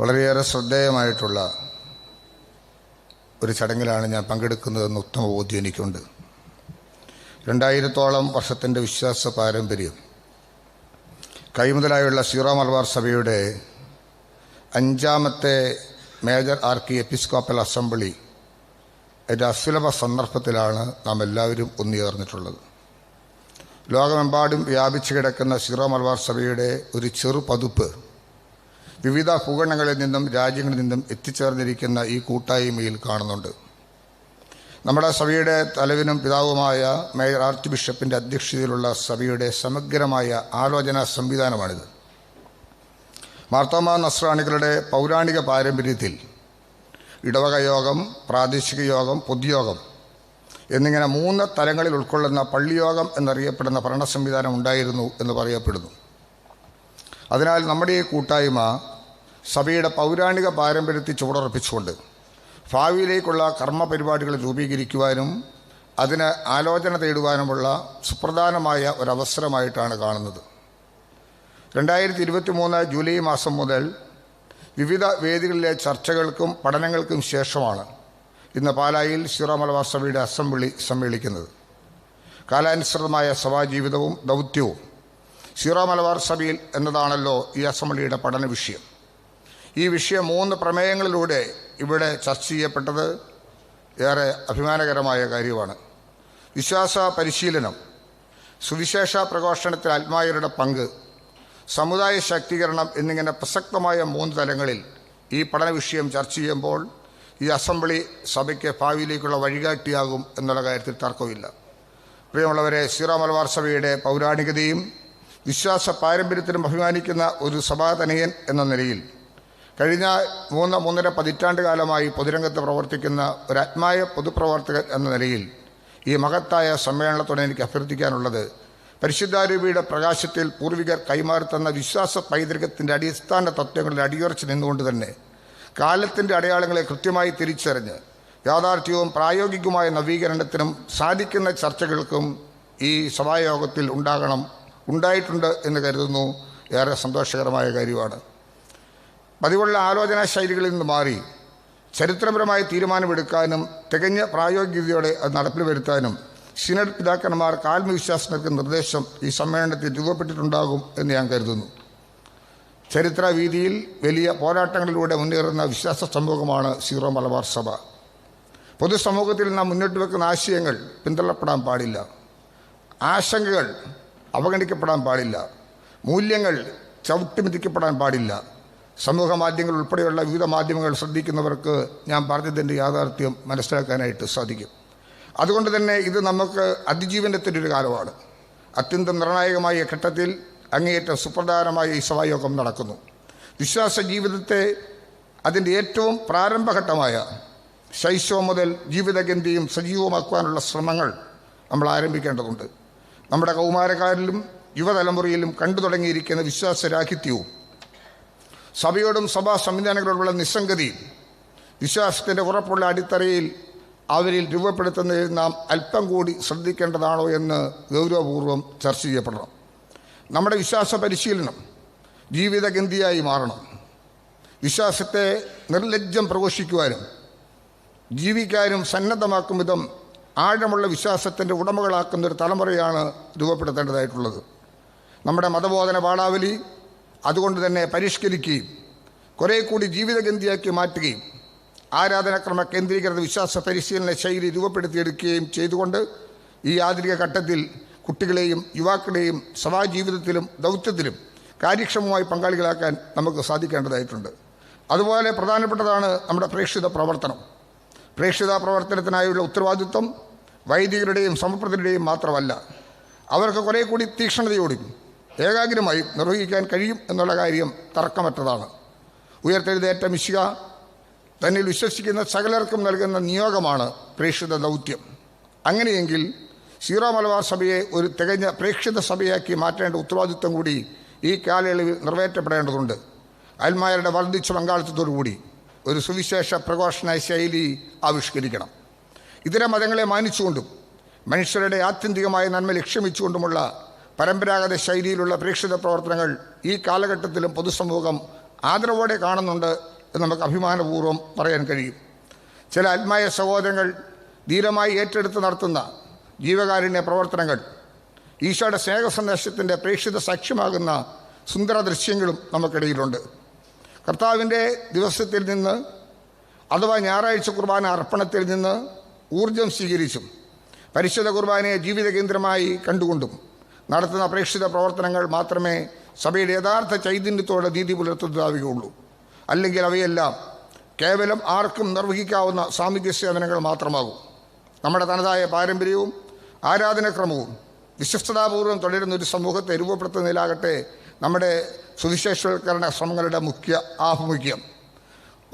വളരെയേറെ ശ്രദ്ധേയമായിട്ടുള്ള ഒരു ചടങ്ങിലാണ് ഞാൻ പങ്കെടുക്കുന്നതെന്ന് ഉത്തമ ബോധ്യം എനിക്കുണ്ട്. രണ്ടായിരത്തോളം വർഷത്തിന്റെ വിശ്വാസ പാരമ്പര്യം കൈമുതലായുള്ള സീറോ മലബാർ സഭയുടെ അഞ്ചാമത്തെ മേജർ ആർക്കി എപ്പിസ്കോപ്പൽ അസംബ്ലി അതിന്റെ അസുലഭ സന്ദർഭത്തിലാണ് നാം എല്ലാവരും ഒന്നുചേർന്നിട്ടുള്ളത് ലോകമെമ്പാടും വ്യാപിച്ചു കിടക്കുന്ന സീറോ മലബാർ സഭയുടെ ഒരു ചെറു പതുപ്പ് വിവിധ ഭൂഖണ്ഡങ്ങളിൽ നിന്നും രാജ്യങ്ങളിൽ നിന്നും എത്തിച്ചേർന്നിരിക്കുന്ന ഈ കൂട്ടായ്മയിൽ കാണുന്നുണ്ട്. നമ്മുടെ സഭയുടെ തലവിനും പിതാവുമായ മേയർ ആർച്ച് ബിഷപ്പിന്റെ അധ്യക്ഷതയിലുള്ള സഭയുടെ സമഗ്രമായ ആലോചനാ സംവിധാനമാണിത്. മാർത്തോമ നസ്രാണികളുടെ പൗരാണിക പാരമ്പര്യത്തിൽ ഇടവക യോഗം പ്രാദേശിക യോഗം പൊതുയോഗം എന്നിങ്ങനെ മൂന്ന് തലങ്ങളിൽ ഉൾക്കൊള്ളുന്ന പള്ളിയോഗം എന്നറിയപ്പെടുന്ന ഭരണ സംവിധാനം ഉണ്ടായിരുന്നു എന്ന് പറയപ്പെടുന്നു. അതിനാൽ നമ്മുടെ ഈ കൂട്ടായ്മ സഭയുടെ പൗരാണിക പാരമ്പര്യത്തെ ചുവടുറപ്പിച്ചുകൊണ്ട് ഭാവിയിലേക്കുള്ള കർമ്മ പരിപാടികൾ രൂപീകരിക്കുവാനും അതിന് ആലോചന തേടുവാനുമുള്ള സുപ്രധാനമായ ഒരവസരമായിട്ടാണ് കാണുന്നത്. രണ്ടായിരത്തി ഇരുപത്തി മൂന്ന് ജൂലൈ മാസം മുതൽ വിവിധ വേദികളിലെ ചർച്ചകൾക്കും പഠനങ്ങൾക്കും ശേഷമാണ് ഇന്ന് പാലായിൽ സീറോ മലബാർ സഭയുടെ അസംബ്ലി സമ്മേളിക്കുന്നത്. കാലാനുസൃതമായ സഭാജീവിതവും ദൗത്യവും സീറോ മലബാർ സഭയിൽ എന്നതാണല്ലോ ഈ അസംബ്ലിയുടെ പഠന വിഷയം ഈ വിഷയം മൂന്ന് പ്രമേയങ്ങളിലൂടെ ഇവിടെ ചർച്ച ചെയ്യപ്പെട്ടത് ഏറെ അഭിമാനകരമായ കാര്യമാണ്. വിശ്വാസ പരിശീലനം സുവിശേഷ പ്രഘോഷണത്തിൽ ആത്മായരുടെ പങ്ക് സമുദായ ശാക്തീകരണം എന്നിങ്ങനെ പ്രസക്തമായ മൂന്ന് തലങ്ങളിൽ ഈ പഠന വിഷയം ചർച്ച ചെയ്യുമ്പോൾ ഈ അസംബ്ലി സഭയ്ക്ക് ഭാവിയിലേക്കുള്ള വഴികാട്ടിയാകും എന്നുള്ള കാര്യത്തിൽ തർക്കമില്ല. പ്രിയമുള്ളവരെ സീറോ മലബാർ സഭയുടെ പൗരാണികതയും വിശ്വാസ പാരമ്പര്യത്തിനും അഭിമാനിക്കുന്ന ഒരു സഭാതനയൻ എന്ന നിലയിൽ കഴിഞ്ഞ മൂന്ന് മൂന്നര പതിറ്റാണ്ട് കാലമായി പൊതുരംഗത്ത് പ്രവർത്തിക്കുന്ന ഒരു ആത്മായ പൊതുപ്രവർത്തകൻ എന്ന നിലയിൽ ഈ മഹത്തായ സമ്മേളനത്തോടെ എനിക്ക് അഭ്യർത്ഥിക്കാനുള്ളത് പരിശുദ്ധാരൂപിയുടെ പ്രകാശത്തിൽ പൂർവികർ കൈമാറിത്തന്ന വിശ്വാസ പൈതൃകത്തിന്റെ അടിസ്ഥാന തത്വങ്ങളിൽ അടിയുറച്ച് നിന്നുകൊണ്ട് തന്നെ കാലത്തിന്റെ അടയാളങ്ങളെ കൃത്യമായി തിരിച്ചറിഞ്ഞ് യാഥാർത്ഥ്യവും പ്രായോഗികവുമായ നവീകരണത്തിനും സാധിക്കുന്ന ചർച്ചകൾക്കും ഈ സഭായോഗത്തിൽ ഉണ്ടാകണം ഉണ്ടായിട്ടുണ്ട് എന്ന് കരുതുന്നു. ഏറെ സന്തോഷകരമായ കാര്യമാണ്. പതിവുള്ള ആലോചനാ ശൈലികളിൽ നിന്ന് മാറി ചരിത്രപരമായ തീരുമാനമെടുക്കാനും തികഞ്ഞ പ്രായോഗികതയോടെ അത് നടപ്പിൽ വരുത്താനും സിനഡ് പിതാക്കന്മാർ ആത്മവിശ്വാസങ്ങൾക്ക് നിർദ്ദേശം ഈ സമ്മേളനത്തിൽ രൂപപ്പെട്ടിട്ടുണ്ടാകും എന്ന് ഞാൻ കരുതുന്നു. ചരിത്ര വീതിയിൽ വലിയ പോരാട്ടങ്ങളിലൂടെ മുന്നേറുന്ന വിശ്വാസ സമൂഹമാണ് സീറോ മലബാർ സഭ. പൊതുസമൂഹത്തിൽ നാം മുന്നോട്ട് വെക്കുന്ന ആശയങ്ങൾ പിന്തള്ളപ്പെടാൻ പാടില്ല. ആശങ്കകൾ അവഗണിക്കപ്പെടാൻ പാടില്ല. മൂല്യങ്ങൾ ചവിട്ടിമിതിക്കപ്പെടാൻ പാടില്ല. സമൂഹ മാധ്യമങ്ങൾ ഉൾപ്പെടെയുള്ള വിവിധ മാധ്യമങ്ങൾ ശ്രദ്ധിക്കുന്നവർക്ക് ഞാൻ പറഞ്ഞതിന്റെ യാഥാർത്ഥ്യം മനസ്സിലാക്കാനായിട്ട് സാധിക്കും. അതുകൊണ്ട് തന്നെ ഇത് നമുക്ക് അതിജീവനത്തിന്റെ ഒരു കാലമാണ്. അത്യന്തം നിർണായകമായ ഘട്ടത്തിൽ അങ്ങേയറ്റം സുപ്രധാനമായ ഈ സഭായോഗം നടക്കുന്നു. വിശ്വാസ ജീവിതത്തെ അതിന്റെ ഏറ്റവും പ്രാരംഭഘട്ടമായ ശൈശവം മുതൽ ജീവിതഗന്ധിയും സജീവമാക്കുവാനുള്ള ശ്രമങ്ങൾ നമ്മൾ ആരംഭിക്കേണ്ടതുണ്ട്. നമ്മുടെ കൗമാരക്കാരിലും യുവതലമുറയിലും കണ്ടു തുടങ്ങിയിരിക്കുന്ന വിശ്വാസരാഹിത്യവും സഭയോടും സഭാ സംവിധാനങ്ങളോടുള്ള നിസ്സംഗതി വിശ്വാസത്തിന്റെ ഉറപ്പുള്ള അടിത്തറയിൽ അവരിൽ രൂപപ്പെടുത്തുന്നതിൽ നാം അല്പം കൂടി ശ്രദ്ധിക്കേണ്ടതാണോ എന്ന് ഗൗരവപൂർവം ചർച്ച ചെയ്യപ്പെടണം. നമ്മുടെ വിശ്വാസ പരിശീലനം ജീവിതഗന്ധിയായി മാറണം. വിശ്വാസത്തെ നിർലജ്ജം പ്രഘോഷിക്കുവാനും ജീവിക്കാനും സന്നദ്ധമാക്കും വിധം ആഴമുള്ള വിശ്വാസത്തിന്റെ ഉടമകളാക്കുന്ന ഒരു തലമുറയാണ് രൂപപ്പെടുത്തേണ്ടതായിട്ടുള്ളത്. നമ്മുടെ മതബോധന പാഠാവലി അതുകൊണ്ട് തന്നെ പരിഷ്കരിക്കുകയും കുറേ കൂടി ജീവിതഗന്ധിയാക്കി മാറ്റുകയും ആരാധനാക്രമ കേന്ദ്രീകൃത വിശ്വാസ പരിശീലന ശൈലി രൂപപ്പെടുത്തിയെടുക്കുകയും ചെയ്തുകൊണ്ട് ഈ ആധുനിക ഘട്ടത്തിൽ കുട്ടികളെയും യുവാക്കളെയും സഭാജീവിതത്തിലും ദൗത്യത്തിലും കാര്യക്ഷമമായി പങ്കാളികളാക്കാൻ നമുക്ക് സാധിക്കേണ്ടതായിട്ടുണ്ട്. അതുപോലെ പ്രധാനപ്പെട്ടതാണ് നമ്മുടെ പ്രേക്ഷിത പ്രവർത്തനം. പ്രേക്ഷിത പ്രവർത്തനത്തിനായുള്ള ഉത്തരവാദിത്വം വൈദികരുടെയും സമപ്രദരുടെയും മാത്രമല്ല. അവർക്ക് കുറേ കൂടി തീക്ഷ്ണതയോടും ഏകാഗ്രമായി നിർവഹിക്കാൻ കഴിയും എന്നുള്ള കാര്യം തർക്കമറ്റതാണ്. ഉയർത്തെഴുതേറ്റ മിശിക തന്നിൽ വിശ്വസിക്കുന്ന സകലർക്കും നൽകുന്ന നിയോഗമാണ് പ്രേക്ഷിത ദൗത്യം. അങ്ങനെയെങ്കിൽ സീറോ മലബാർ സഭയെ ഒരു തികഞ്ഞ പ്രേക്ഷിത സഭയാക്കി മാറ്റേണ്ട ഉത്തരവാദിത്വം കൂടി ഈ കാലയളവിൽ നിറവേറ്റപ്പെടേണ്ടതുണ്ട്. അൽമാരുടെ വർദ്ധിച്ച പങ്കാളിത്തത്തോടുകൂടി ഒരു സുവിശേഷ പ്രഘോഷണ ശൈലി ആവിഷ്കരിക്കണം. ഇതര മതങ്ങളെ മാനിച്ചുകൊണ്ടും മനുഷ്യരുടെ ആത്യന്തികമായ നന്മ ലക്ഷ്യമിച്ചുകൊണ്ടുമുള്ള പരമ്പരാഗത ശൈലിയിലുള്ള പ്രേക്ഷിത പ്രവർത്തനങ്ങൾ ഈ കാലഘട്ടത്തിലും പൊതുസമൂഹം ആദരവോടെ കാണുന്നുണ്ട് എന്ന് നമുക്ക് അഭിമാനപൂർവം പറയാൻ കഴിയും. ചില ആത്മായ സഹോദരങ്ങൾ ധീരമായി ഏറ്റെടുത്ത് നടത്തുന്ന ജീവകാരുണ്യ പ്രവർത്തനങ്ങൾ ഈശോയുടെ സ്നേഹ സന്ദേശത്തിന്റെ പ്രേക്ഷിത സാക്ഷ്യമാകുന്ന സുന്ദര ദൃശ്യങ്ങളും നമുക്കിടയിലുണ്ട്. കർത്താവിന്റെ ദിവസത്തിൽ നിന്ന് അഥവാ ഞായറാഴ്ച കുർബാന അർപ്പണത്തിൽ നിന്ന് ഊർജം സ്വീകരിച്ചും പരിശുദ്ധ കുർബാനയെ ജീവിത കേന്ദ്രമായി കണ്ടുകൊണ്ടും നടത്തുന്ന അപേക്ഷിത പ്രവർത്തനങ്ങൾ മാത്രമേ സഭയുടെ യഥാർത്ഥ ചൈതന്യത്തോടെ നീതി പുലർത്തുന്നതാവുകയുള്ളൂ. അല്ലെങ്കിൽ അവയെല്ലാം കേവലം ആർക്കും നിർവഹിക്കാവുന്ന സാമൂഹ്യ സേവനങ്ങൾ മാത്രമാകും. നമ്മുടെ തനതായ പാരമ്പര്യവും ആരാധനക്രമവും വിശ്വസ്തതാപൂർവം തുടരുന്ന ഒരു സമൂഹത്തെ രൂപപ്പെടുത്തുന്നതിലാകട്ടെ നമ്മുടെ സുവിശേഷവൽക്കരണ ശ്രമങ്ങളുടെ മുഖ്യ ആഭിമുഖ്യം.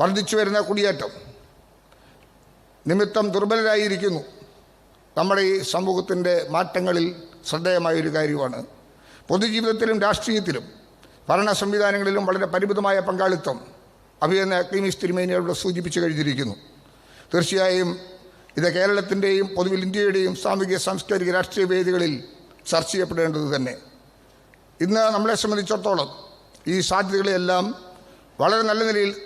വർദ്ധിച്ചു വരുന്ന കുടിയേറ്റം നിമിത്തം ദുർബലരായിരിക്കുന്നു. നമ്മുടെ ഈ സമൂഹത്തിന്റെ മാറ്റങ്ങളിൽ ശ്രദ്ധേയമായൊരു കാര്യമാണ്. പൊതുജീവിതത്തിലും രാഷ്ട്രീയത്തിലും ഭരണ സംവിധാനങ്ങളിലും വളരെ പരിമിതമായ പങ്കാളിത്തം അഭിയെന്ന അക്ലീമിസ് തിരുമേനിയോട് സൂചിപ്പിച്ചു കഴിഞ്ഞിരിക്കുന്നു. തീർച്ചയായും ഇത് കേരളത്തിന്റെയും പൊതുവിൽ ഇന്ത്യയുടെയും സാമൂഹിക സാംസ്കാരിക രാഷ്ട്രീയ വേദികളിൽ ചർച്ച ചെയ്യപ്പെടേണ്ടത് തന്നെ. ഇന്ന് നമ്മളെ സംബന്ധിച്ചിടത്തോളം ഈ സാധ്യതകളെല്ലാം വളരെ നല്ല നിലയിൽ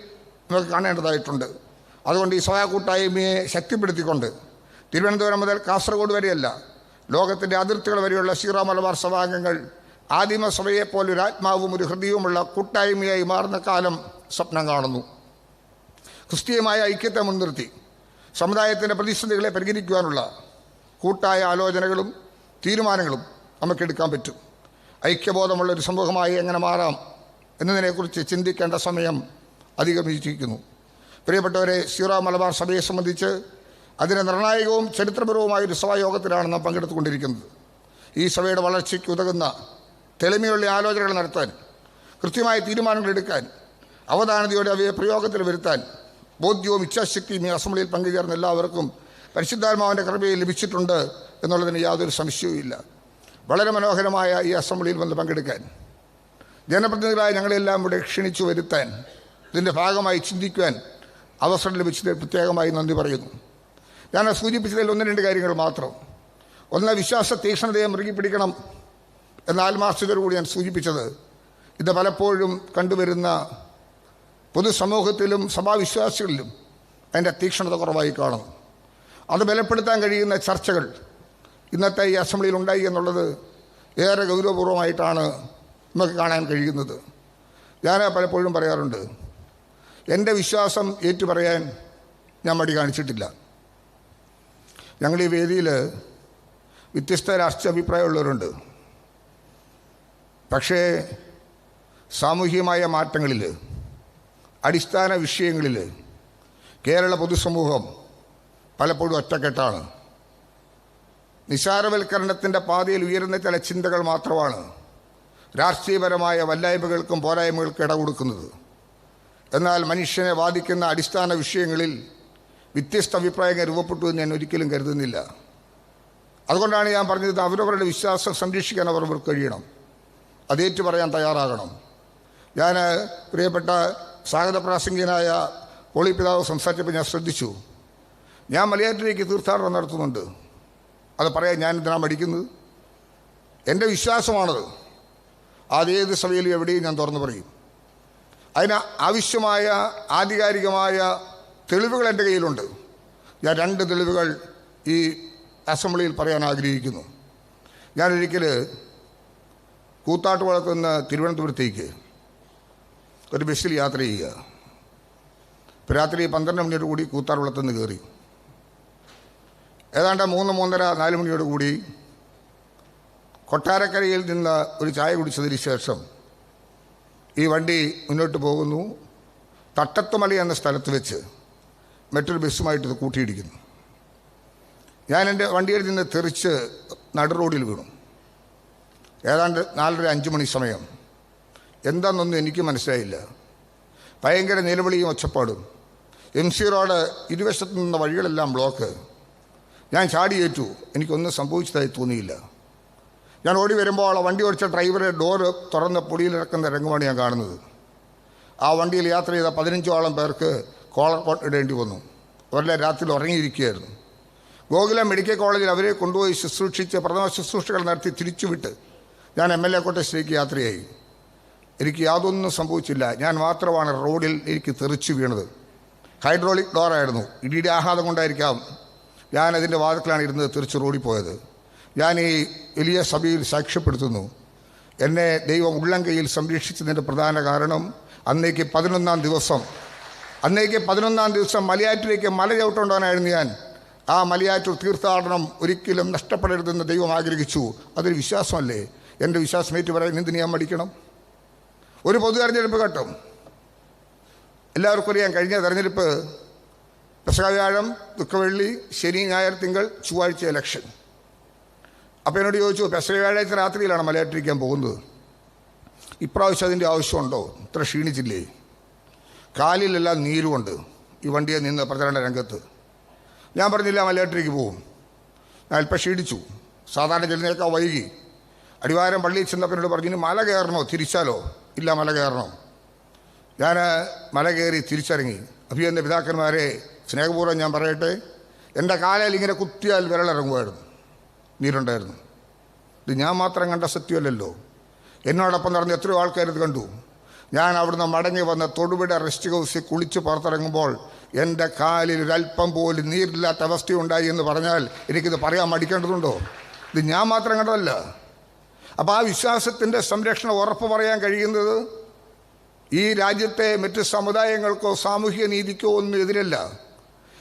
നമുക്ക് കാണേണ്ടതായിട്ടുണ്ട്. അതുകൊണ്ട് ഈ സഭാ കൂട്ടായ്മയെ ശക്തിപ്പെടുത്തിക്കൊണ്ട് തിരുവനന്തപുരം മുതൽ കാസർഗോഡ് വരെയല്ല ലോകത്തിന്റെ അതിർത്തികൾ വരെയുള്ള സീറോ മലബാർ സഭാംഗങ്ങൾ ആദിമസഭയെപ്പോലെ ഒരു ആത്മാവും ഒരു ഹൃദയവുമുള്ള കൂട്ടായ്മയായി മാറുന്ന കാലം സ്വപ്നം കാണുന്നു. ക്രിസ്തീയമായ ഐക്യത്തെ മുൻനിർത്തി സമുദായത്തിന്റെ പ്രതിസന്ധികളെ പരിഹരിക്കുവാനുള്ള കൂട്ടായ ആലോചനകളും തീരുമാനങ്ങളും നമുക്കെടുക്കാൻ പറ്റും. ഐക്യബോധമുള്ള ഒരു സമൂഹമായി എങ്ങനെ മാറാം എന്നതിനെക്കുറിച്ച് ചിന്തിക്കേണ്ട സമയം അധിഗമിച്ചിരിക്കുന്നു പ്രിയപ്പെട്ടവരെ സീറോ മലബാർ സഭയെ സംബന്ധിച്ച് അതിന് നിർണായകവും ചരിത്രപരവുമായ ഒരു സഭായോഗത്തിലാണ് നാം പങ്കെടുത്തുകൊണ്ടിരിക്കുന്നത്. ഈ സഭയുടെ വളർച്ചയ്ക്ക് ഉതകുന്ന തെളിമയുള്ള ആലോചനകൾ നടത്താൻ കൃത്യമായ തീരുമാനങ്ങൾ എടുക്കാൻ അവധാനതയോടെ അവയെ പ്രയോഗത്തിൽ വരുത്താൻ ബോധ്യവും ഇച്ഛാശക്തിയും ഈ അസംബ്ലിയിൽ പങ്കുചേർന്ന എല്ലാവർക്കും പരിശുദ്ധാത്മാവിന്റെ കൃപയിൽ ലഭിച്ചിട്ടുണ്ട് എന്നുള്ളതിന് യാതൊരു സംശയവുമില്ല. വളരെ മനോഹരമായ ഈ അസംബ്ലിയിൽ വന്ന് പങ്കെടുക്കാൻ ജനപ്രതിനിധികളായ ഞങ്ങളെല്ലാം ഇവിടെ ക്ഷണിച്ചു വരുത്താൻ ഇതിന്റെ ഭാഗമായി ചിന്തിക്കുവാൻ അവസരം ലഭിച്ചതിൽ പ്രത്യേകമായി നന്ദി പറയുന്നു. ഞാൻ സൂചിപ്പിച്ചതിൽ ഒന്ന് രണ്ട് കാര്യങ്ങൾ മാത്രം. ഒന്ന് വിശ്വാസ തീക്ഷ്ണതയെ മുറുകി പിടിക്കണം എന്ന ആത്മാർത്ഥതയോടുകൂടി ഞാൻ സൂചിപ്പിച്ചത്. ഇത് പലപ്പോഴും കണ്ടുവരുന്ന പൊതുസമൂഹത്തിലും സഭാവിശ്വാസികളിലും അതിന്റെ തീക്ഷ്ണത കുറവായി കാണുന്നു അത് ബലപ്പെടുത്താൻ കഴിയുന്ന ചർച്ചകൾ ഇന്നത്തെ ഈ അസംബ്ലിയിൽ ഉണ്ടായി എന്നുള്ളത് ഏറെ ഗൗരവപൂർവമായിട്ടാണ് നമുക്ക് കാണാൻ കഴിയുന്നത്. ഞാൻ പലപ്പോഴും പറയാറുണ്ട് എന്റെ വിശ്വാസം ഏറ്റുപറയാൻ ഞാൻ മടി കാണിച്ചിട്ടില്ല. ഞങ്ങൾ ഈ വേദിയിൽ വ്യത്യസ്ത രാഷ്ട്രീയ അഭിപ്രായമുള്ളവരുണ്ട് പക്ഷേ സാമൂഹികമായ മാറ്റങ്ങളിൽ അടിസ്ഥാന വിഷയങ്ങളിൽ കേരള പൊതുസമൂഹം പലപ്പോഴും ഒറ്റക്കെട്ടാണ്. നിസാരവൽക്കരണത്തിന്റെ പാതയിൽ ഉയരുന്ന ചില ചിന്തകൾ മാത്രമാണ് രാഷ്ട്രീയപരമായ വല്ലായ്മകൾക്കും പോരായ്മകൾക്കും ഇട കൊടുക്കുന്നത് എന്നാൽ മനുഷ്യനെ ബാധിക്കുന്ന അടിസ്ഥാന വിഷയങ്ങളിൽ വ്യത്യസ്ത അഭിപ്രായങ്ങൾ രൂപപ്പെട്ടു എന്ന് ഞാൻ ഒരിക്കലും കരുതുന്നില്ല. അതുകൊണ്ടാണ് ഞാൻ പറഞ്ഞത് അവരവരുടെ വിശ്വാസം സംരക്ഷിക്കാൻ അവർ കഴിയണം. അതേറ്റു പറയാൻ തയ്യാറാകണം. ഞാൻ പ്രിയപ്പെട്ട സ്വാഗത പ്രാസംഗികനായ പോളി പിതാവ് സംസാരിച്ചപ്പോൾ ഞാൻ ശ്രദ്ധിച്ചു. ഞാൻ മലയാറ്റിലേക്ക് തീർത്ഥാടനം നടത്തുന്നുണ്ട്. അത് പറയാൻ ഞാൻ എന്തിനാ മടിക്കുന്നത്. എന്റെ വിശ്വാസമാണത്. അതേത് സഭയിലും എവിടെയും ഞാൻ തുറന്നു പറയും. അതിന് ആവശ്യമായ ആധികാരികമായ തെളിവുകൾ എന്റെ കയ്യിലുണ്ട്. ഞാൻ രണ്ട് തെളിവുകൾ ഈ അസംബ്ലിയിൽ പറയാൻ ആഗ്രഹിക്കുന്നു. ഞാനൊരിക്കൽ കൂത്താട്ട് നിന്ന് തിരുവനന്തപുരത്തേക്ക് ഒരു ബസ്സിൽ യാത്ര ചെയ്യുക. ഇപ്പോൾ രാത്രി പന്ത്രണ്ട് മണിയോട് കൂടി കൂത്താട്ട് നിന്ന് കയറി. ഏതാണ്ട് മൂന്ന് മൂന്നര നാല് മണിയോട് കൂടി കൊട്ടാരക്കരയിൽ നിന്ന് ഒരു ചായ കുടിച്ചതിന് ശേഷം ഈ വണ്ടി മുന്നോട്ട് പോകുന്നു. തട്ടത്തുമല എന്ന സ്ഥലത്ത് വെച്ച് മറ്റൊരു ബസ്സുമായിട്ട് കൂട്ടിയിടിക്കുന്നു. ഞാൻ എന്റെ വണ്ടിയിൽ നിന്ന് തെറിച്ച് നടു റോഡിൽ വീണു. ഏതാണ്ട് നാലര അഞ്ച് മണി സമയം. എന്താണെന്നൊന്നും എനിക്ക് മനസ്സിലായില്ല. ഭയങ്കര നിലവിളിയും ഒച്ചപ്പാടും. എം സി റോഡ് ഇരുവശത്തു നിന്ന വഴികളെല്ലാം ബ്ലോക്ക്. ഞാൻ ചാടിയേറ്റു എനിക്കൊന്നും സംഭവിച്ചതായി തോന്നിയില്ല. ഞാൻ ഓടി വരുമ്പോൾ ആ വണ്ടി ഓടിച്ച ഡ്രൈവറെ ഡോറ് തുറന്ന് പൊടിയിലിറക്കുന്ന രംഗമാണ് ഞാൻ കാണുന്നത്. ആ വണ്ടിയിൽ യാത്ര ചെയ്ത പതിനഞ്ചോളം പേർക്ക് കോളർ കോട്ട് ഇടേണ്ടി വന്നു. അവരുടെ രാത്രി ഉറങ്ങിയിരിക്കുകയായിരുന്നു. ഗോകുല മെഡിക്കൽ കോളേജിൽ അവരെ കൊണ്ടുപോയി ശുശ്രൂഷിച്ച് പ്രഥമ ശുശ്രൂഷകൾ നടത്തി തിരിച്ചുവിട്ട് ഞാൻ എം എൽ എ കോട്ടശ്ശേരിക്ക് യാത്രയായി. എനിക്ക് യാതൊന്നും സംഭവിച്ചില്ല. ഞാൻ മാത്രമാണ് റോഡിൽ എനിക്ക് തെറിച്ചു വീണത്. ഹൈഡ്രോളിക് ഡോറായിരുന്നു ഇടിയുടെ ആഘാതം കൊണ്ടായിരിക്കാം ഞാൻ അതിന്റെ വാദത്തിലാണ് ഇരുന്നത് തിരിച്ച് റോഡിൽ പോയത്. ഞാൻ ഈ വലിയ സഭയിൽ സാക്ഷ്യപ്പെടുത്തുന്നു. എന്നെ ദൈവം ഉള്ളം കൈയിൽ സംരക്ഷിച്ചതിന്റെ പ്രധാന കാരണം അന്നേക്ക് പതിനൊന്നാം ദിവസം അന്നേക്ക് പതിനൊന്നാം ദിവസം മലയാറ്റിലേക്ക് മല ചവിട്ടുകൊണ്ടായിരുന്നു ഞാൻ. ആ മലയാറ്റൂർ തീർത്ഥാടനം ഒരിക്കലും നഷ്ടപ്പെടരുതെന്ന് ദൈവം ആഗ്രഹിച്ചു. അതൊരു വിശ്വാസമല്ലേ? എന്റെ വിശ്വാസം ഏറ്റു പറയാൻ എന്തിന് ഞാൻ മടിക്കണം? ഒരു പൊതു തെരഞ്ഞെടുപ്പ് കേട്ടോ എല്ലാവർക്കും അറിയാം കഴിഞ്ഞ തെരഞ്ഞെടുപ്പ് പെസകവ്യാഴം ദുഃഖവെള്ളി ശനി ഞായർ തിങ്കൾ ചൊവ്വാഴ്ച ഇലക്ഷൻ അപ്പോൾ എന്നോട് ചോദിച്ചു പെസകവ്യാഴാഴ്ച രാത്രിയിലാണ് മലയാറ്റിരിക്കാൻ പോകുന്നത്? ഇപ്രാവശ്യം അതിന്റെ ആവശ്യമുണ്ടോ? ഇത്ര ക്ഷീണിച്ചില്ലേ? കാലിലെല്ലാം നീരുമുണ്ട്. ഈ വണ്ടിയെ നിന്ന് പ്രചരണ രംഗത്ത്. ഞാൻ പറഞ്ഞില്ല മലയാട്ടിലേക്ക് പോകും ഞാൻ അല്പം ക്ഷീണിച്ചു. സാധാരണ ചെല്ലുന്നേക്കാൾ വൈകി. അടിവാരം പള്ളിയിൽ ചെന്നപ്പോൾ എന്നോട് പറഞ്ഞു മല കയറണോ? തിരിച്ചാലോ? ഇല്ല മല കയറണോ? ഞാൻ മല കയറി തിരിച്ചിറങ്ങി. അഭി എന്റെ പിതാക്കന്മാരെ സ്നേഹപൂർവം ഞാൻ പറയട്ടെ. എന്റെ കാലയിൽ ഇങ്ങനെ കുത്തിയാൽ വിരളിറങ്ങുമായിരുന്നു നീരുണ്ടായിരുന്നു. ഇത് ഞാൻ മാത്രം കണ്ട സത്യമല്ലല്ലോ. എന്നോടൊപ്പം നടന്ന എത്രയോ ആൾക്കാരത് കണ്ടു. ഞാൻ അവിടുന്ന് മടങ്ങി വന്ന തൊടുപുഴ റെസ്റ്റ് ഹൗസിൽ കുളിച്ച് പുറത്തിറങ്ങുമ്പോൾ എന്റെ കാലിൽ ഒരല്പം പോലും നീരില്ലാത്ത അവസ്ഥയുണ്ടായി എന്ന് പറഞ്ഞാൽ എനിക്കിത് പറയാൻ മടിക്കേണ്ടതുണ്ടോ? ഇത് ഞാൻ മാത്രം കണ്ടതല്ല. അപ്പോൾ ആ വിശ്വാസത്തിന്റെ സംരക്ഷണം ഉറപ്പ് പറയാൻ കഴിയുന്നത് ഈ രാജ്യത്തെ മറ്റ് സമുദായങ്ങൾക്കോ സാമൂഹിക നീതിക്കോ ഒന്നും എതിരല്ല.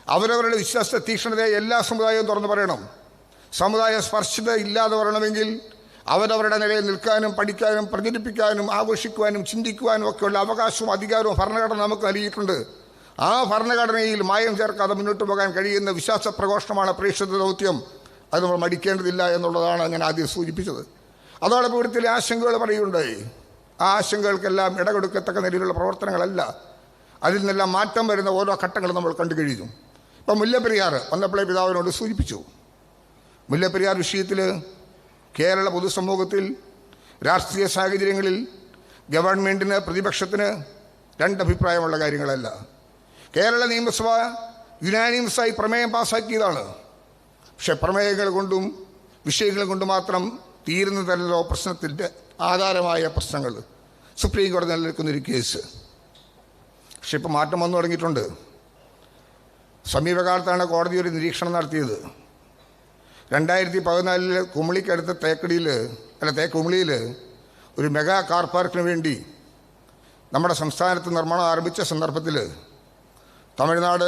അവരവരുടെ വിശ്വാസ തീക്ഷ്ണതയെ എല്ലാ സമുദായവും തുറന്നു പറയണം. സമുദായ സ്പർശത ഇല്ലാതെ വരണമെങ്കിൽ അവരവരുടെ നിലയിൽ നിൽക്കാനും പഠിക്കാനും പ്രചരിപ്പിക്കാനും ആഘോഷിക്കുവാനും ചിന്തിക്കുവാനും ഒക്കെയുള്ള അവകാശവും അധികാരവും ഭരണഘടന നമുക്ക് നൽകിയിട്ടുണ്ട്. ആ ഭരണഘടനയിൽ മായം ചേർക്കാതെ മുന്നോട്ട് പോകാൻ കഴിയുന്ന വിശ്വാസ പ്രഘോഷമാണ് പ്രേക്ഷിത ദൗത്യം. അത് നമ്മൾ മടിക്കേണ്ടതില്ല എന്നുള്ളതാണ് ഞാൻ ആദ്യം സൂചിപ്പിച്ചത്. അതോടൊപ്പം ഇവിടുത്തെ ആശങ്കകൾ പറയുണ്ടായി ആ ആശങ്കകൾക്കെല്ലാം ഇടകൊടുക്കത്തക്ക നിലയിലുള്ള പ്രവർത്തനങ്ങളല്ല. അതിൽ നിന്നെല്ലാം മാറ്റം വരുന്ന ഓരോ ഘട്ടങ്ങളും നമ്മൾ കണ്ടു കഴിഞ്ഞു. ഇപ്പം മുല്ലപ്പെരിയാർ വന്നപ്പോഴേ പിതാവിനോട് സൂചിപ്പിച്ചു. മുല്ലപ്പെരിയാർ വിഷയത്തിൽ കേരള പൊതുസമൂഹത്തിൽ രാഷ്ട്രീയ സാഹചര്യങ്ങളിൽ ഗവൺമെന്റിന് പ്രതിപക്ഷത്തിന് രണ്ടഭിപ്രായമുള്ള കാര്യങ്ങളല്ല. കേരള നിയമസഭ യുനാനിമസായി പ്രമേയം പാസ്സാക്കിയതാണ് പക്ഷെ പ്രമേയങ്ങൾ കൊണ്ടും വിഷയങ്ങൾ കൊണ്ട് മാത്രം തീരുന്നതല്ലോ പ്രശ്നത്തിന്റെ ആധാരമായ പ്രശ്നങ്ങൾ സുപ്രീം കോടതി നിലനിൽക്കുന്നൊരു കേസ്. പക്ഷെ ഇപ്പോൾ മാറ്റം വന്നു തുടങ്ങിയിട്ടുണ്ട്. സമീപകാലത്താണ് കോടതി ഒരു നിരീക്ഷണം നടത്തിയത്. രണ്ടായിരത്തി പതിനാലിൽ കുമളിക്കടുത്ത തേക്കടിയിൽ അല്ല തേക്കുമിളിയിൽ ഒരു മെഗാ കാർ പാർക്കിന് വേണ്ടി നമ്മുടെ സംസ്ഥാനത്ത് നിർമ്മാണം ആരംഭിച്ച സന്ദർഭത്തിൽ തമിഴ്നാട്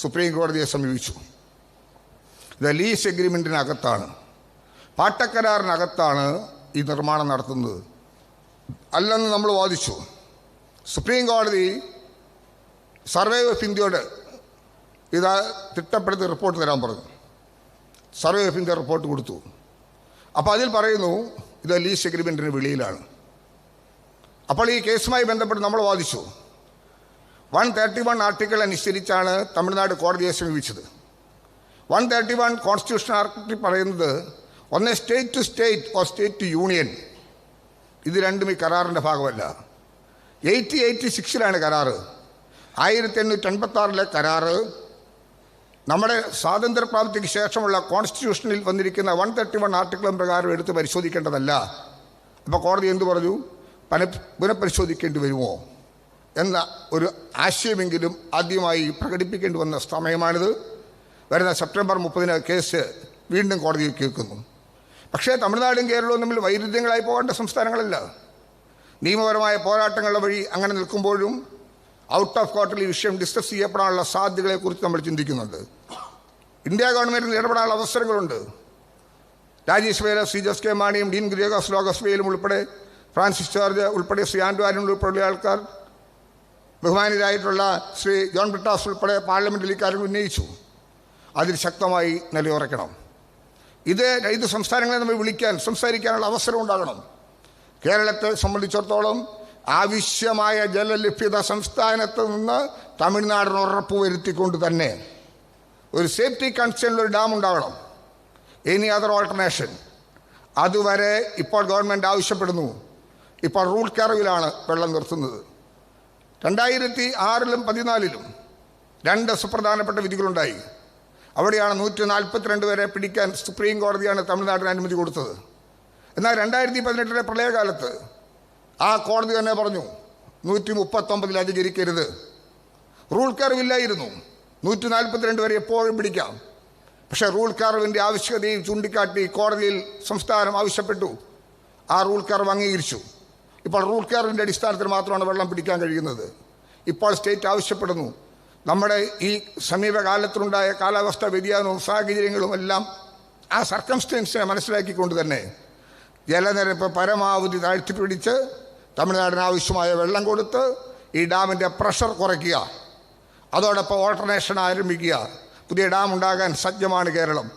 സുപ്രീം കോടതിയെ സമീപിച്ചു. ഇത് ലീസ് എഗ്രിമെന്റിനകത്താണ് പാട്ടക്കരാറിനകത്താണ് ഈ നിർമ്മാണം നടത്തുന്നത്. അല്ലെന്ന് നമ്മൾ വാദിച്ചു. സുപ്രീം കോടതി സർവേ ഓഫ് ഇന്ത്യയോട് ഇത് തിട്ടപ്പെടുത്തി റിപ്പോർട്ട് തരാൻ പറഞ്ഞു. സർവേ ഓഫ് ഇന്ത്യ റിപ്പോർട്ട് കൊടുത്തു. അപ്പോൾ അതിൽ പറയുന്നു ഇത് ലീസ് എഗ്രിമെന്റിന് വെളിയിലാണ്. അപ്പോൾ ഈ കേസുമായി ബന്ധപ്പെട്ട് നമ്മൾ വാദിച്ചു. വൺ തേർട്ടി വൺ ആർട്ടിക്കിൾ അനുസരിച്ചാണ് തമിഴ്നാട് കോടതിയെ സമീപിച്ചത് one thirty one constitution article പറയുന്നത് ഒന്ന് state to state or state to union ഇത് രണ്ടും ഈ കരാറിന്റെ ഭാഗമല്ല. എയ്റ്റി എയ്റ്റി സിക്സിലാണ് കരാറ്. ആയിരത്തി എണ്ണൂറ്റി എൺപത്തി കരാറ് നമ്മുടെ സ്വാതന്ത്ര്യപ്രാപ്തിക്ക് ശേഷമുള്ള കോൺസ്റ്റിറ്റ്യൂഷനിൽ വന്നിരിക്കുന്ന വൺ തേർട്ടി വൺ ആർട്ടിക്കിളും പ്രകാരം എടുത്ത് പരിശോധിക്കേണ്ടതല്ല. അപ്പോൾ കോടതി എന്തു പറഞ്ഞു? പന പുനഃപരിശോധിക്കേണ്ടി വരുമോ? എന്ന ഒരു ആശയമെങ്കിലും ആദ്യമായി പ്രകടിപ്പിക്കേണ്ടി വന്ന സമയമാണിത്. വരുന്ന സെപ്റ്റംബർ മുപ്പതിന് കേസ് വീണ്ടും കോടതിയിൽ കേൾക്കുന്നു. പക്ഷേ തമിഴ്നാടും കേരളവും തമ്മിൽ വൈരുദ്ധ്യങ്ങളായി പോകേണ്ട സംസ്ഥാനങ്ങളല്ല. നിയമപരമായ പോരാട്ടങ്ങളുടെ വഴി അങ്ങനെ നിൽക്കുമ്പോഴും ഔട്ട് ഓഫ് കോർട്ടിൽ ഈ വിഷയം ഡിസ്കസ് ചെയ്യപ്പെടാനുള്ള സാധ്യതകളെക്കുറിച്ച് നമ്മൾ ചിന്തിക്കുന്നുണ്ട്. ഇന്ത്യ ഗവൺമെന്റിന് ഇടപെടാനുള്ള അവസരങ്ങളുണ്ട്. രാജ്യസഭയിലെ സി ജോസ് കെ മാണിയും ഡീൻ ഗ്രിയോഗസ് ലോകസഭയിലും ഉൾപ്പെടെ ഫ്രാൻസിസ് ജോർജ് ഉൾപ്പെടെ ശ്രീ ആൻഡു ഉൾപ്പെടെയുള്ള ആൾക്കാർ ബഹുമാനരായിട്ടുള്ള ശ്രീ ജോൺ ബ്രിട്ടാസ് ഉൾപ്പെടെ പാർലമെന്റിൽ ഇക്കാര്യം ഉന്നയിച്ചു. അതിൽ ശക്തമായി നിലയുറയ്ക്കണം. ഇത് ഇത് സംസ്ഥാനങ്ങളെ നമ്മൾ വിളിക്കാൻ സംസാരിക്കാനുള്ള അവസരം ഉണ്ടാകണം. കേരളത്തെ സംബന്ധിച്ചിടത്തോളം ആവശ്യമായ ജലലഭ്യത സംസ്ഥാനത്ത് നിന്ന് തമിഴ്നാടിന് ഉറപ്പുവരുത്തിക്കൊണ്ട് തന്നെ ഒരു സേഫ്റ്റി കൺസേണിൽ ഒരു ഡാം ഉണ്ടാവണം. എനി അതർ ഓൾട്ടർനേഷൻ അതുവരെ ഇപ്പോൾ ഗവൺമെന്റ് ആവശ്യപ്പെടുന്നു. ഇപ്പോൾ റൂൾ കറവിലാണ് വെള്ളം നിർത്തുന്നത്. രണ്ടായിരത്തി ആറിലും പതിനാലിലും രണ്ട് സുപ്രധാനപ്പെട്ട വിധികളുണ്ടായി. അവിടെയാണ് നൂറ്റി നാൽപ്പത്തിരണ്ട് വരെ പിടിക്കാൻ സുപ്രീം കോടതിയാണ് തമിഴ്നാടിന് അനുമതി കൊടുത്തത്. എന്നാൽ രണ്ടായിരത്തി പതിനെട്ടിലെ പ്രളയകാലത്ത് ആ കോടതി തന്നെ പറഞ്ഞു നൂറ്റി മുപ്പത്തൊമ്പതിൽ അധികരിക്കരുത് റൂൾ കർവില്ലായിരുന്നു നൂറ്റി നാൽപ്പത്തിരണ്ട് വരെ എപ്പോഴും പിടിക്കാം. പക്ഷേ റൂൾ കർവിന്റെ ആവശ്യകതയും ചൂണ്ടിക്കാട്ടി കോടതിയിൽ സംസ്ഥാനം ആവശ്യപ്പെട്ടു. ആ റൂൾ കർവ് അംഗീകരിച്ചു. ഇപ്പോൾ റൂൾ കർവിന്റെ അടിസ്ഥാനത്തിൽ മാത്രമാണ് വെള്ളം പിടിക്കാൻ കഴിയുന്നത്. ഇപ്പോൾ സ്റ്റേറ്റ് ആവശ്യപ്പെടുന്നു. നമ്മുടെ ഈ സമീപകാലത്തുണ്ടായ കാലാവസ്ഥാ വ്യതിയാനവും സാഹചര്യങ്ങളും എല്ലാം ആ സർക്കംസ്റ്റൻസിനെ മനസ്സിലാക്കിക്കൊണ്ട് തന്നെ ജലനിരപ്പ് പരമാവധി താഴ്ത്തിപ്പിടിച്ച് തമിഴ്നാടിന് ആവശ്യമായ വെള്ളം കൊടുത്ത് ഈ ഡാമിന്റെ പ്രഷർ കുറയ്ക്കുക. അതോടൊപ്പം ഓൾട്ടർനേഷൻ ആരംഭിക്കുക. പുതിയ ഡാം ഉണ്ടാകാൻ സജ്ജമാണ് കേരളം.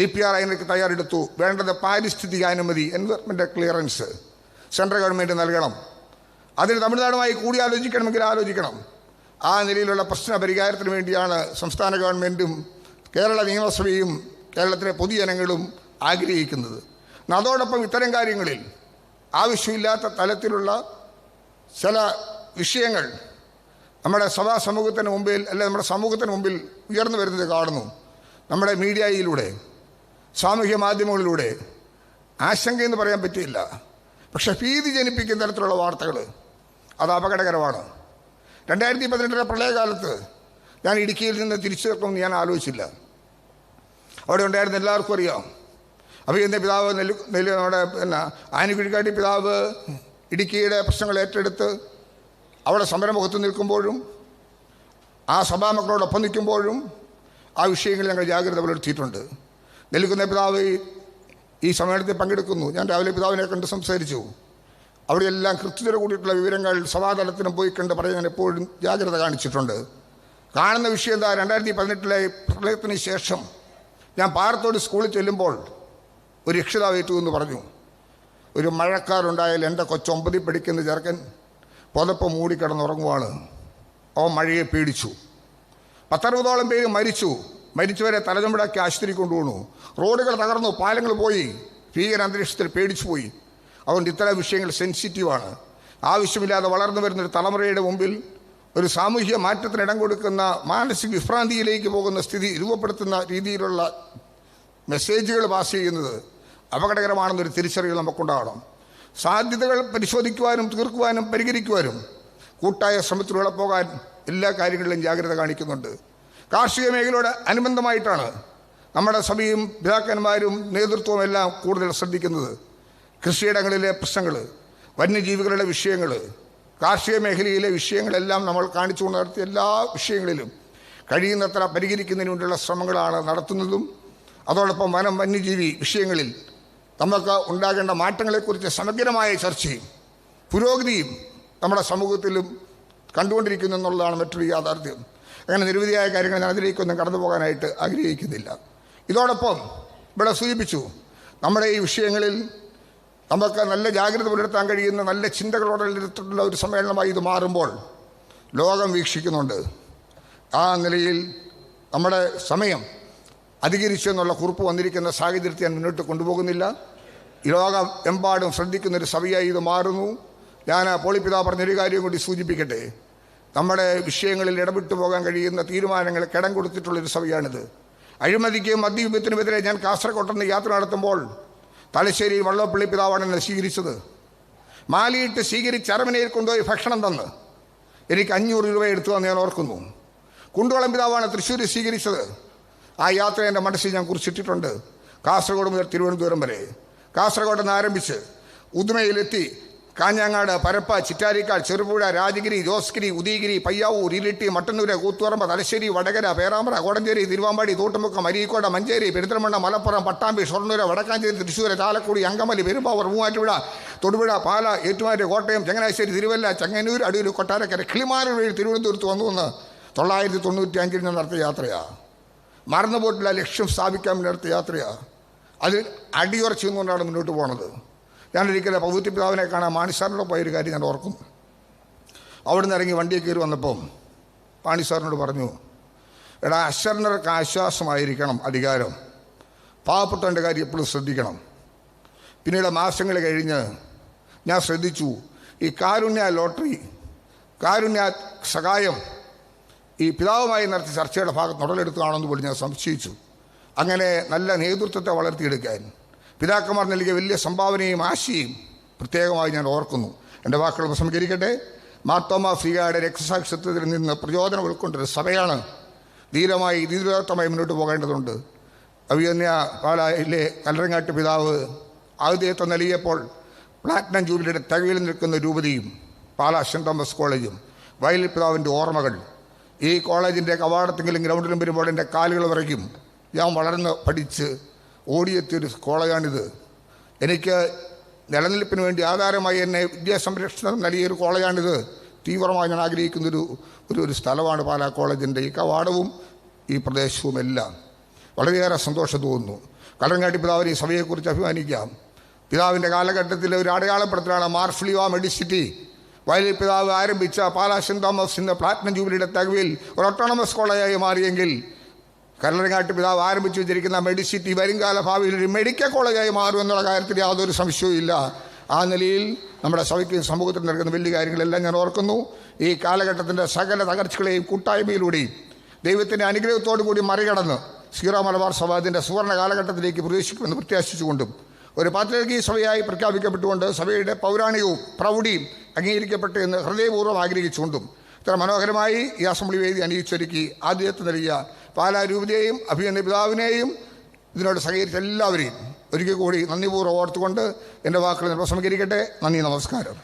ഡി പി ആർ അതിനൊക്കെ തയ്യാറെടുത്തു. വേണ്ടത് പാരിസ്ഥിതിക അനുമതി എൻവയർമെന്റ് ക്ലിയറൻസ് സെൻട്രൽ ഗവൺമെന്റ് നൽകണം. അതിന് തമിഴ്നാടുമായി കൂടിയാലോചിക്കണമെങ്കിൽ ആലോചിക്കണം. ആ നിലയിലുള്ള പ്രശ്ന പരിഹാരത്തിന് വേണ്ടിയാണ് സംസ്ഥാന ഗവൺമെന്റും കേരള നിയമസഭയും കേരളത്തിലെ പൊതുജനങ്ങളും ആഗ്രഹിക്കുന്നത്. അതോടൊപ്പം ഇത്തരം കാര്യങ്ങളിൽ ആവശ്യമില്ലാത്ത തലത്തിലുള്ള ചില വിഷയങ്ങൾ നമ്മുടെ സഭാ സമൂഹത്തിന് മുമ്പിൽ അല്ലെ നമ്മുടെ സമൂഹത്തിന് മുമ്പിൽ ഉയർന്നു വരുന്നത് കാണുന്നു. നമ്മുടെ മീഡിയയിലൂടെ സാമൂഹ്യ മാധ്യമങ്ങളിലൂടെ ആശങ്കയെന്ന് പറയാൻ പറ്റിയില്ല. പക്ഷേ ഭീതി ജനിപ്പിക്കുന്ന തരത്തിലുള്ള വാർത്തകൾ അത് അപകടകരമാണ്. രണ്ടായിരത്തി പതിനെട്ടിലെ പ്രളയകാലത്ത് ഞാൻ ഇടുക്കിയിൽ നിന്ന് തിരിച്ചു വെക്കുമെന്ന് ഞാൻ ആലോചിച്ചില്ല. അവിടെ ഉണ്ടായിരുന്ന എല്ലാവർക്കും അറിയാം. അഭിയന്ത പിതാവ് നെല്ലു നെല്ലു നമ്മുടെ പിന്നെ ആനുകുഴിക്കാട്ടി പിതാവ് ഇടുക്കിയുടെ പ്രശ്നങ്ങൾ ഏറ്റെടുത്ത് അവിടെ സമരമുഖത്ത് നിൽക്കുമ്പോഴും ആ സഭാമക്കളോടൊപ്പം നിൽക്കുമ്പോഴും ആ വിഷയങ്ങളിൽ ഞങ്ങൾ ജാഗ്രത പുലർത്തിയിട്ടുണ്ട്. നിൽക്കുന്ന പിതാവ് ഈ- സമ്മേളനത്തിൽ പങ്കെടുക്കുന്നു. ഞാൻ രാവിലെ പിതാവിനെ കണ്ട് സംസാരിച്ചു. അവിടെയെല്ലാം കൃത്യത കൂടിയിട്ടുള്ള വിവരങ്ങൾ സഭാതലത്തിനും പോയി കണ്ട് പറയാൻ എപ്പോഴും ജാഗ്രത കാണിച്ചിട്ടുണ്ട്. കാണുന്ന വിഷയം എന്താ? രണ്ടായിരത്തി പതിനെട്ടിലെ പ്രളയത്തിന് ശേഷം ഞാൻ പാറത്തോട് സ്കൂളിൽ ചെല്ലുമ്പോൾ ഒരു രക്ഷിതാവ് ഏറ്റു എന്ന് പറഞ്ഞു. ഒരു മഴക്കാറുണ്ടായാൽ എന്റെ കൊച്ചൊമ്പതിൽ പഠിക്കുന്ന ചെറുക്കൻ പുതപ്പ് മൂടിക്കിടന്നുറങ്ങുവാണ് അവൻ മഴയെ പേടിച്ചു. പത്തറുപതോളം പേര് മരിച്ചു. മരിച്ചവരെ തലചുമടാക്കി ആശുപത്രി കൊണ്ടുപോണു റോഡുകൾ തകർന്നു. പാലങ്ങൾ പോയി. ഭീകര അന്തരീക്ഷത്തിൽ പേടിച്ചു പോയി. അതുകൊണ്ട് ഇത്തരം വിഷയങ്ങൾ സെൻസിറ്റീവാണ്. ആവശ്യമില്ലാതെ വളർന്നു വരുന്നൊരു തലമുറയുടെ മുമ്പിൽ ഒരു സാമൂഹിക മാറ്റത്തിന് ഇടം കൊടുക്കുന്ന മാനസിക വിഭ്രാന്തിയിലേക്ക് പോകുന്ന സ്ഥിതി രൂപപ്പെടുത്തുന്ന രീതിയിലുള്ള മെസ്സേജുകൾ പാസ് ചെയ്യുന്നത് അപകടകരമാണെന്നൊരു തിരിച്ചറിവ് നമുക്കുണ്ടാകണം. സാധ്യതകൾ പരിശോധിക്കുവാനും തീർക്കുവാനും പരിഹരിക്കുവാനും കൂട്ടായ ശ്രമത്തിലൂടെ പോകാൻ എല്ലാ കാര്യങ്ങളിലും ജാഗ്രത കാണിക്കുന്നുണ്ട്. കാർഷിക മേഖലയോട് അനുബന്ധമായിട്ടാണ് നമ്മുടെ സഭയും പിതാക്കന്മാരും നേതൃത്വവും എല്ലാം കൂടുതൽ ശ്രദ്ധിക്കുന്നത്. കൃഷിയിടങ്ങളിലെ പ്രശ്നങ്ങൾ വന്യജീവികളുടെ വിഷയങ്ങൾ കാർഷിക മേഖലയിലെ വിഷയങ്ങളെല്ലാം നമ്മൾ കാണിച്ചു നടത്തിയ എല്ലാ വിഷയങ്ങളിലും കഴിയുന്നത്ര പരിഹരിക്കുന്നതിന് വേണ്ടിയുള്ള ശ്രമങ്ങളാണ് നടത്തുന്നതും. അതോടൊപ്പം വനം വന്യജീവി വിഷയങ്ങളിൽ നമുക്ക് ഉണ്ടാകേണ്ട മാറ്റങ്ങളെക്കുറിച്ച് സമഗ്രമായ ചർച്ചയും പുരോഗതിയും നമ്മുടെ സമൂഹത്തിലും കണ്ടുകൊണ്ടിരിക്കുന്നു എന്നുള്ളതാണ് മറ്റൊരു യാഥാർത്ഥ്യം. അങ്ങനെ നിരവധിയായ കാര്യങ്ങൾ ഞാൻ അതിലേക്കൊന്നും കടന്നു പോകാനായിട്ട് ആഗ്രഹിക്കുന്നില്ല. ഇതോടൊപ്പം ഇവിടെ സൂചിപ്പിച്ചു നമ്മുടെ ഈ വിഷയങ്ങളിൽ നമുക്ക് നല്ല ജാഗ്രത പുലർത്താൻ കഴിയുന്ന നല്ല ചിന്തകളോടെടുത്തിട്ടുള്ള ഒരു സമ്മേളനമായി ഇത് മാറുമ്പോൾ ലോകം വീക്ഷിക്കുന്നുണ്ട്. ആ നിലയിൽ നമ്മുടെ സമയം അധികരിച്ചു എന്നുള്ള കുറിപ്പ് വന്നിരിക്കുന്ന സാഹചര്യത്തെ ഞാൻ മുന്നോട്ട് കൊണ്ടുപോകുന്നില്ല. ഈ ലോകം എമ്പാടും ശ്രദ്ധിക്കുന്ന ഒരു സഭയായി ഇത് മാറുന്നു. ഞാൻ പോളിപ്പിതാ പറഞ്ഞൊരു കാര്യം കൂടി സൂചിപ്പിക്കട്ടെ. നമ്മുടെ വിഷയങ്ങളിൽ ഇടപെട്ടു പോകാൻ കഴിയുന്ന തീരുമാനങ്ങൾ കിടം കൊടുത്തിട്ടുള്ളൊരു സഭയാണിത്. അഴിമതിക്കും മദ്യവിപത്തിനുമെതിരെ ഞാൻ കാസർകോട്ടെന്ന് യാത്ര നടത്തുമ്പോൾ തലശ്ശേരി വള്ളപ്പള്ളി പിതാവാണ് എന്നെ സ്വീകരിച്ചത്. മാലിയിട്ട് സ്വീകരിച്ച് അരമനയിൽ കൊണ്ടുപോയി ഭക്ഷണം തന്ന്. എനിക്ക് അഞ്ഞൂറ് രൂപ എടുത്തു എന്ന് ഞാൻ ഓർക്കുന്നു. കുണ്ടുവളം പിതാവാണ് തൃശ്ശൂർ സ്വീകരിച്ചത്. ആ യാത്ര എന്റെ മനസ്സിൽ ഞാൻ കുറിച്ചിട്ടിട്ടുണ്ട്. കാസർഗോഡ് മുതൽ തിരുവനന്തപുരം വരെ. കാസർഗോഡ് നിന്ന് ആരംഭിച്ച് ഉദുമയിലെത്തി കാഞ്ഞങ്ങാട് പരപ്പ ചിറ്റാരിക്കാട് ചെറുപുഴ രാജഗിരി ജോസ്ഗിരി ഉദയഗിരി പയ്യാവൂർ ഇരിട്ടി മട്ടന്നൂര് കൂത്തുപറമ്പ് തലശ്ശേരി വടകര പേരാമ്പ്ര കോടഞ്ചേരി തിരുവാമ്പാടി തോട്ടുമുക്കം അരീക്കോട് മഞ്ചേരി പെരിന്തൽമണ്ണ മലപ്പുറം പട്ടാമ്പി ഷൊർണൂര് വടക്കാഞ്ചേരി തൃശ്ശൂർ ചാലക്കുടി അങ്കമലി പെരുമ്പാവൂർ മൂവാറ്റുപുഴ തൊടുപുഴ പാല ഏറ്റുമാറ്റ് കോട്ടയം ചങ്ങനാശ്ശേരി തിരുവല്ല ചങ്ങന്നൂർ അടൂർ കൊട്ടാരക്കര കിളിമാനൂർ വഴി തിരുവനന്തപുരത്ത് വന്നു വന്ന് തൊള്ളായിരത്തി തൊണ്ണൂറ്റി അഞ്ചിൽ നിന്ന് നടത്തിയ യാത്രയാണ് മറന്നുപോയിട്ടില്ല ലക്ഷ്യം സ്ഥാപിക്കാൻ നടത്തിയ യാത്രയാണ് അതിൽ അടിയുറച്ചു നിന്നുകൊണ്ടാണ് മുന്നോട്ട് പോണത്. ഞാനൊരിക്കലും പൗത്യ പിതാവിനെ കാണാൻ മാണിസാറിനോട് പോയൊരു കാര്യം ഞാൻ ഓർക്കുന്നു അവിടെ നിന്ന് ഇറങ്ങി വണ്ടിയിൽ കയറി വന്നപ്പം പാണി സാറിനോട് പറഞ്ഞു എടാ അശ്വരനർക്ക് ആശ്വാസമായിരിക്കണം അധികാരം. പാവപ്പെട്ടവന്റെ കാര്യം എപ്പോഴും ശ്രദ്ധിക്കണം. പിന്നീട് മാസങ്ങൾ കഴിഞ്ഞ് ഞാൻ ശ്രദ്ധിച്ചു ഈ കാരുണ്യ ലോട്ടറി കാരുണ്യ സഹായം ഈ പിതാവുമായി നടത്തിയ ചർച്ചയുടെ ഭാഗത്ത് ഉടലെടുത്തതാണെന്ന് പോലും ഞാൻ സംശയിച്ചു. അങ്ങനെ നല്ല നേതൃത്വത്തെ വളർത്തിയെടുക്കാൻ പിതാക്കന്മാർ നൽകിയ വലിയ സംഭാവനയും ആശയും പ്രത്യേകമായി ഞാൻ ഓർക്കുന്നു. എന്റെ വാക്കുകൾ ഉപസംഹരിക്കട്ടെ മാർത്തോമ ഫ്രീയുടെ രക്തസാക്ഷിത്വത്തിൽ നിന്ന് പ്രചോദനം ഉൾക്കൊണ്ടൊരു സഭയാണ് ധീരമായി ധീരോത്തമായി മുന്നോട്ട് പോകേണ്ടതുണ്ട്. അഭിയന്യ പാലായിലെ കല്ലറങ്ങാട്ട് പിതാവ് ആതിഥേയത്വം നൽകിയപ്പോൾ പ്ലാറ്റിനം ജൂബിലിയുടെ തകവിൽ നിൽക്കുന്ന രൂപതയും പാലാ സെന്റ് തോമസ് കോളേജും വയലിൽ പിതാവിന്റെ ഓർമ്മകൾ. ഈ കോളേജിന്റെ കവാടത്തെങ്കിലും ഗ്രൗണ്ടിലും വരുമ്പോൾ എന്റെ കാലുകൾ വിറയ്ക്കും. ഞാൻ വളർന്ന് പഠിച്ച് ഓടിയെത്തിയൊരു കോളേജാണിത്. എനിക്ക് നിലനിൽപ്പിന് വേണ്ടി ആധാരമായി എന്നെ വിദ്യാസംരക്ഷണം നൽകിയൊരു കോളേജാണിത്. തീവ്രമായി ഞാൻ ആഗ്രഹിക്കുന്നൊരു ഒരു ഒരു സ്ഥലമാണ് പാലാ കോളേജിന്റെ ഈ കവാടവും ഈ പ്രദേശവും എല്ലാം വളരെയേറെ സന്തോഷം തോന്നുന്നു. കടങ്ങാട്ടി പിതാവിന് ഈ സഭയെക്കുറിച്ച് അഭിമാനിക്കാം. പിതാവിന്റെ കാലഘട്ടത്തിലെ ഒരു അടയാളപ്പെടുത്തലാണ് മാർഫ്ലിവ മെഡിസിറ്റി. വയലിൽ പിതാവ് ആരംഭിച്ച പാലാ സെന്റ് തോമസ് ഇന്ന് പ്ലാറ്റിനം ജൂബിലിയുടെ തകവിൽ ഒരു ഓട്ടോണമസ് കോളേജായി മാറിയെങ്കിൽ കല്ലറങ്ങാട്ട് പിതാവ് ആരംഭിച്ചു വെച്ചിരിക്കുന്ന മെഡിസിറ്റി വരുംകാല ഭാവിയിൽ ഒരു മെഡിക്കൽ കോളേജായി മാറും എന്നുള്ള കാര്യത്തിൽ യാതൊരു സംശയവുമില്ല ആ നിലയിൽ നമ്മുടെ സഭയ്ക്ക് സമൂഹത്തിൽ നടക്കുന്ന വലിയ കാര്യങ്ങളെല്ലാം ഞാൻ ഓർക്കുന്നു. ഈ കാലഘട്ടത്തിന്റെ സകല തകർച്ചകളെയും കൂട്ടായ്മയിലൂടെയും ദൈവത്തിന്റെ അനുഗ്രഹത്തോടു കൂടി മറികടന്ന് സീറോ മലബാർ സഭ അതിന്റെ സുവർണ കാലഘട്ടത്തിലേക്ക് പ്രവേശിക്കുമെന്ന് പ്രത്യാശിച്ചുകൊണ്ടും ഒരു പാത്രകീ സഭയായി പ്രഖ്യാപിക്കപ്പെട്ടുകൊണ്ട് സഭയുടെ പൗരാണികവും പ്രൗഢിയും അംഗീകരിക്കപ്പെട്ടു എന്ന് ഹൃദയപൂർവം ആഗ്രഹിച്ചുകൊണ്ടും ഇത്ര മനോഹരമായി ഈ അസംബ്ലി വേദി അണിയിച്ചൊരുക്കി ആദ്യത്തെ നൽകിയ പാലാ അഭിയന്റെ പിതാവിനെയും ഇതിനോട് സഹകരിച്ച എല്ലാവരെയും ഒരിക്കൽ കൂടി നന്ദിപൂർവം ഓർത്തുകൊണ്ട് എന്റെ വാക്കുകൾ നിർവസമീകരിക്കട്ടെ നന്ദി നമസ്കാരം.